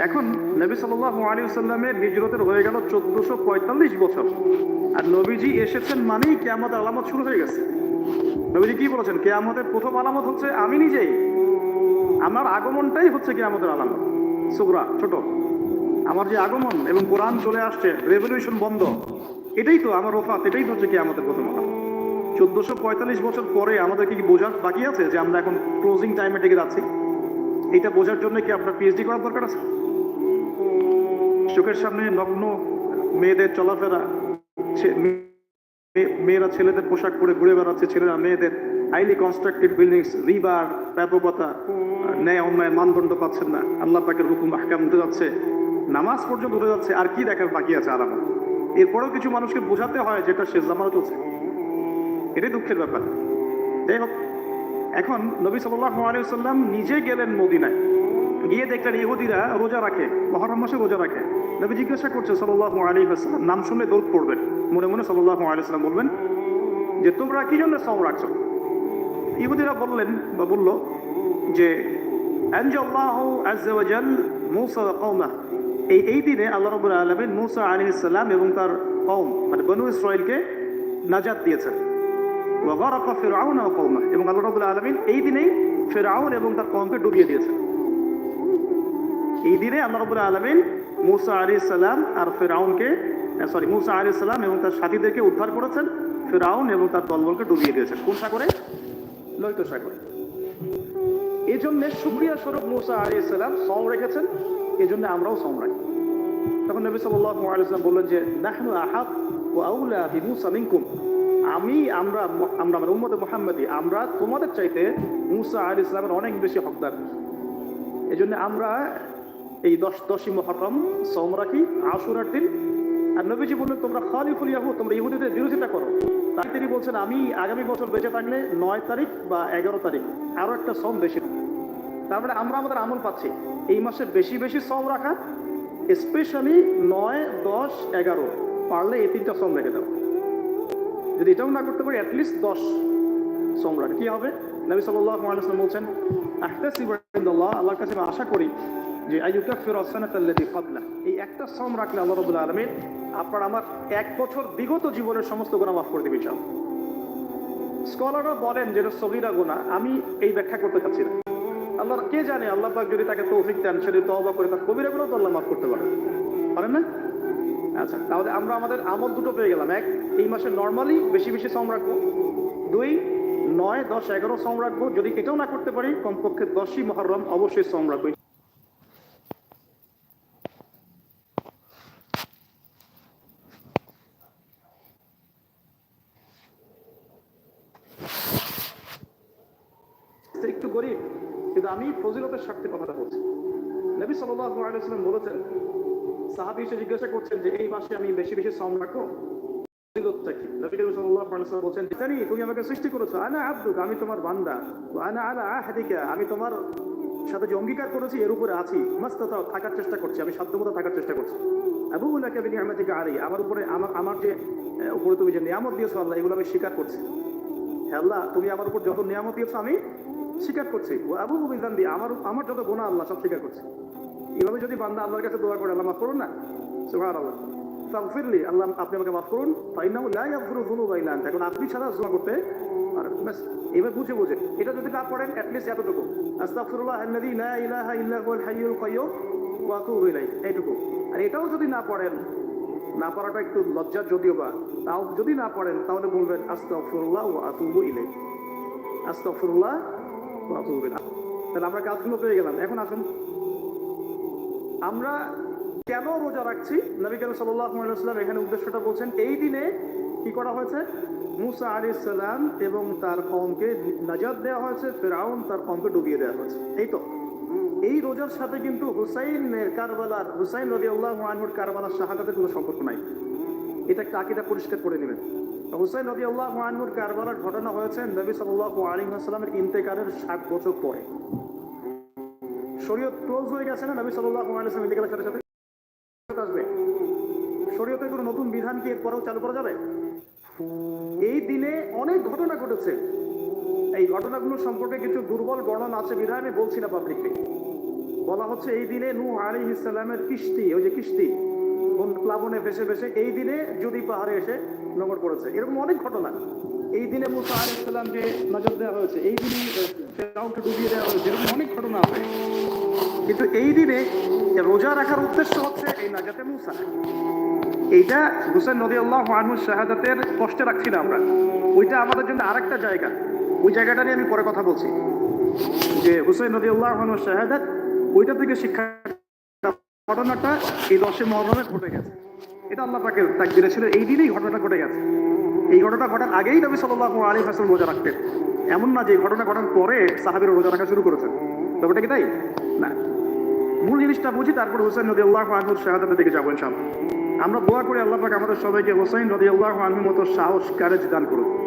এখন নবী সাল্লাহ আলী সাল্লামের হিজরতের হয়ে গেল চোদ্দশো পঁয়তাল্লিশ বছর। আর নবীজি এসেছেন মানেই কেয়ামতের আলামত শুরু হয়ে গেছে। নবীজি কি বলেছেন? কেয়ামতের প্রথম আলামত হচ্ছে আমি নিজেই। আমার আগমনটাই হচ্ছে কেয়ামতের আলামত। সুগরা ছোট। আমার যে আগমন এবং কোরআন চলে আসছে রেভলিউশন বন্ধ। এটাই তো আমার ওফাত, এটাই তো হচ্ছে কেয়ামতের প্রথম আলামত। চোদ্দশো পঁয়তাল্লিশ বছর পরে আমাদের কি বোঝার বাকি আছে যে আমরা এখন ক্লোজিং টাইমে টিকে যাচ্ছি? এটা বোঝার জন্য কি আপনার পিএইচডি করার দরকার আছে? চোখের সামনে নগ্ন মেয়েদের চলাফেরা মেয়েরা ছেলেদের পোশাক পরে ঘুরে বেড়াচ্ছে, ছেলেরা মেয়েদের হাইলি কনস্ট্রাকটিভ বিল্ডিংস রিবার ব্যাপকতা, ন্যায় অন্যায় মানদণ্ড পাচ্ছেন না। আল্লাহ পাকের হুকুম আহকাম উঠে যাচ্ছে, নামাজ পর্যন্ত উঠে যাচ্ছে, আর কি দেখার বাকি আছে আলামত এরপরেও কিছু মানুষকে বোঝাতে হয় যেটা শেষ জামানো চলছে এটাই দুঃখের ব্যাপার। যাই হোক, এখন নবী সাল্লাহ আলিয়াল্লাম নিজে গেলেন মদিনায়। গিয়ে দেখলেন ইহুদিরা রোজা রাখে, মহরম মাসে রোজা রাখে। নবী জিজ্ঞাসা করছে সাল্লাহ আলী আসসালাম নাম শুনলে দৌড় পড়বেন মনে মনে সাল্লাহ আলিয়াল্লাম বলবেন, যে তোমরা কি জন্য সম রাখছো? ইহুদিরা বললেন বা বলল যে এই এই দিনে আল্লাহ রাব্বুল আলামিন মূসা আলাইহিস সালাম এবং তার কওম মানে বনু ইসরাইলকে নাজাত দিয়েছেন। এবং আল্লাহ রাব্বুল আলামিন এই দিনেই ফেরাউন এবং তার কওমকে ডুবিয়ে দিয়েছেন। এই দিনে আল্লাহ রাব্বুল আলামিন মূসা আলাইহিস সালাম আর ফেরাউনকে সরি মুসা আলাইহিস সালাম এবং তার সাথীদেরকে উদ্ধার করেছেন ফিরআউন এবং তার দলবলকে ডুবিয়ে দিয়েছেন। কোন সাগরে? লোহিত সাগরে। এই জন্য সুক্রিয়া স্বরূপ মুসা আলাইহিস সালাম সং রেখেছেন এই জন্য আমরাও সম রাখি। তখন নবী সাল্লাল্লাহু আলাইহি সাল্লাম বললেন যে, নাহনু আহাদ ওয়া আউলা বিমূসা মিনকুম। আমি, আমরা আমরা আমার উম্মতে মুহাম্মাদি, আমরা তোমাদের চাইতে মুসা আলাইহিস সালামের অনেক বেশি হকদার। এই জন্য আমরা এই দশ দশই মহরম সম রাখি, আশুরার দিন। আর নবীজি বললেন, তোমরা খালিফুল ইয়াহু তোমরা ইহুদিদের বিরোধিতা করো। তাই তিনি বলছেন, আমি আগামী বছর বেঁচে থাকলে নয় তারিখ বা এগারো তারিখ, আরও একটা সম বেশি তারপরে আমরা আমাদের আমল পাচ্ছি। এই মাসে বেশি বেশি সম রাখা স্পেশালি নয়, দশ, এগারো, পারলে এই তিনটা সম রেখে দাও। যদি এটাও না করতে পারি অ্যাটলিস্ট দশ সম রাখা। কি হবে? নবী সাল্লাহ বলছেন আল্লাহর কাছে আশা করি যে আইয়ুকাফির আসানাতাল্লাযী ক্বাবলা। এই একটা সম রাখলে আল্লাহ রাব্বুল আলামিন আপনার আমার এক বছর বিগত জীবনের সমস্ত গুনাহ মাফ করে দিবে ইনশাআল্লাহ। স্কলাররা বলেন যেটা সগীরা গুনাহ, আমি এই ব্যাখ্যা করতে চাচ্ছি না। আল্লাহ কে জানে, আল্লাহ পাক যদি তাকে তৌফিক দেন সে তওবা করে তার কবিরা গুনাহ তো আল্লাহ মাফ করতে পারে। পারেন না? আচ্ছা তাহলে আমরা আমাদের আমল দুটো পেয়ে গেলাম। এক, এই মাসে নর্মালি বেশি বেশি সম রাখব। দুই, নয়, দশ, এগারো সম রাখব। যদি এটাও না করতে পারি, কমপক্ষে দশই মহরম অবশ্যই সম রাখব একটু গরিব কিন্তু আমি ফজিলতের স্বার্থে কথাটা বলছি নবী ওয়াসাল্লাম বলেছেন, সাহাবী এসে জিজ্ঞাসা করছেন যে, এই মাসে আমি বেশি বেশি সম রাখব অঙ্গীকার করেছি, এর উপরে আছি। থাকার চেষ্টা করছি। আমি থাকার চেষ্টা করছি। আমার উপরে আমার যে উপরে তুমি যে নিয়ামত দিয়েছ, আল্লাহ, এগুলো আমি স্বীকার করছি। আল্লাহ, তুমি আমার উপর যত নিয়ামত দিয়েছ, আমি স্বীকার করছি। ও আবু মুবিজান দিয়ে আমার আমার যত গোনা আল্লাহ সব স্বীকার করছি। এভাবে যদি বান্দা আল্লাহর কাছে দোয়া করে, আল্লাহ মাফ করুন না? সুবহান আল্লাহ তাগফিরলি আল্লাহ আপনি আমাকে মাফ করুন। ফাইনাহু লা ইয়াগফিরু যুনুবা ইল্লা আনতা। এখন আপনি ছাড়া দোয়া করতে আর ব্যাস, এবার বুঝে বুঝে। এটা যদি না পড়েন অ্যাটলিস্ট এতটুকু। আস্তাগফিরুল্লাহ আল্লাযী লা ইলাহা ইল্লা হুয়াল হাইয়ুল কাইয়্যুম ওয়া আতুবু ইলাইহি। এইটুকু। আর এটাও যদি না পড়েন না পড়াটা একটু লজ্জার যদিও বা, তাও যদি না পড়েন তাহলে বলবেন আস্তাগফিরুল্লাহ ওয়া আতুবু ইলাইহি। আস্তাগফিরুল্লাহ ইলাইহি তাহলে আমরা কাজগুলো পেয়ে গেলাম। এখন আসুন। আমরা কেন রোজা রাখছি? নবী কেন সাল্লাম এখানে উদ্দেশ্যটা বলছেন, এই দিনে কি করা হয়েছে? মুসা আলী সালাম এবং তার কমকে নাজাদ দেওয়া হয়েছে, ফেরাউন তার কমকে ডুবিয়ে দেওয়া হয়েছে। এই তো। এই রোজার সাথে কিন্তু হুসাইনের কারবালার, হুসাইন রবি আল্লাহ আনহুর কারবালার শাহাদাতের কোনো সম্পর্ক নাই। এটা একটা আকিদা পরিষ্কার করে নেবেন। হুসাইন রবি আল্লাহ আনহুর কারবালার ঘটনা হয়েছে নবী সাল্লাহ আলী আসসালামের ইন্তেকারের ষাট বছর পরে। শরীয়ত ক্লোজ হয়ে গেছে না নবী সাল্লাহ আলাইসলাম ইন্তেকালের সাথে সাথে? আসবে। শরীয়তের কোনো নতুন বিধান কি এরপরেও চালু করা যাবে? এই দিনে অনেক ঘটনা ঘটেছে। এই ঘটনাগুলো সম্পর্কে কিছু দুর্বল বর্ণনা আছে বিধায় আমি বলছি না পাবলিককে বলা হচ্ছে এই দিনে নূহ আলাইহিস ইসলামের কিস্তি, ওই যে কিস্তি প্লাবনে ভেসে ভেসে এই দিনে যদি পাহাড়ে এসে নোংর পড়েছে। এরকম অনেক ঘটনা। এই দিনে মুসা সালামকে নজর দেওয়া হয়েছে, এই দিনে ফেরাউনকে ডুবিয়ে দেওয়া হয়েছে, এরকম অনেক ঘটনা আছে। কিন্তু এই দিনে রোজা রাখার উদ্দেশ্য হচ্ছে এই নাজাতে মুসা। এইটা হুসেন নদী আল্লাহ আনহু শাহাদাতের কষ্টে রাখছি না আমরা। ওইটা আমাদের জন্য আরেকটা জায়গা। ওই জায়গাটা নিয়ে আমি পরে কথা বলছি। যে হুসেন নদী আল্লাহ আনহু শাহাদাত, ওইটা থেকে শিক্ষা ঘটনাটা এই দশে মহরমে ঘটে গেছে। এটা আল্লাহ পাকের তাকদিরে ছিল। এই দিনেই ঘটনাটা ঘটে গেছে। এই ঘটনা ঘটার আগেই নবী সাল্লাহ আলী হাসান রোজা রাখতেন। এমন না যে ঘটনা ঘটার পরে সাহাবির রোজা রাখা শুরু করেছেন। ব্যাপারটা কি তাই? না। মূল জিনিসটা বুঝি, তারপর হোসেন নদী আল্লাহ আনহুর শাহাদাতের দিকে যাব ইনশাল্লাহ আমরা দোয়া করি আল্লাহ পাক আমাদের সবাইকে হোসেন নদী আল্লাহ আনহুর মতো সাহস কারেজ দান করুন